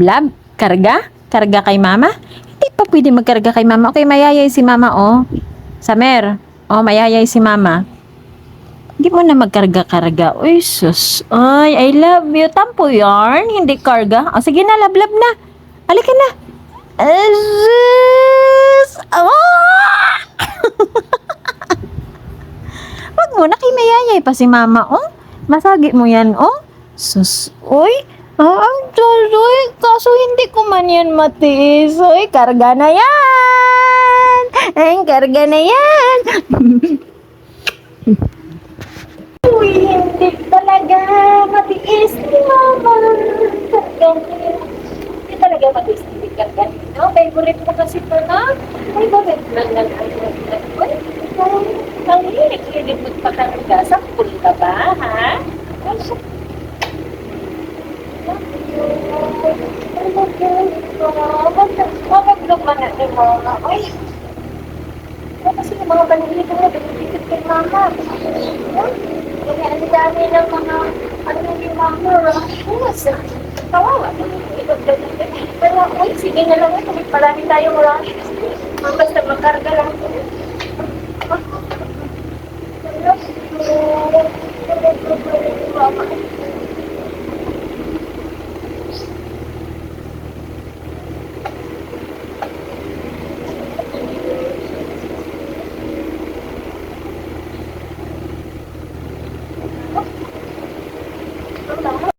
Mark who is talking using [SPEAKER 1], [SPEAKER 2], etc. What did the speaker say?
[SPEAKER 1] Lablab? Karga? Karga kay mama? Hindi pa pwede magkarga kay mama. Okay, mayayay si mama, oh. Samer, oh, mayayay si mama. Hindi mo na magkarga-karga. Uy, sus. Ay, I love you. Tampo yarn. Hindi karga. O, sige na, lablab na. Halika na. Ah! Wag mo na kay mayayay pa si mama, oh. Masagi mo yan, oh. Sus, uy. Ah, ang tuloy. Kaso hindi ko man yan matiis. Uy, karga na yan. Ay, karga na yan. Uy, hindi talaga matiis ni mama. Karga na yan. Hindi talaga matiis ni karga no? Favorite mo kasi ito na. Ay, bakit lang lang ang Uy, ang hilig-hilig magpakarga. Sampul ka ba, ha? Ay, Mamaglog man na ni Mama. Ay! Ano kasi yung mga banilito mo, binibigit kay Mama. Kaya ang dami ng mga ano ni Mama, rashes. Kawawa, dito. Pero, uy, sige na lang ito. Marami tayong rashes. Basta makarga lang ito. Ano? Ano? Ano? Ano? Ano? Ano?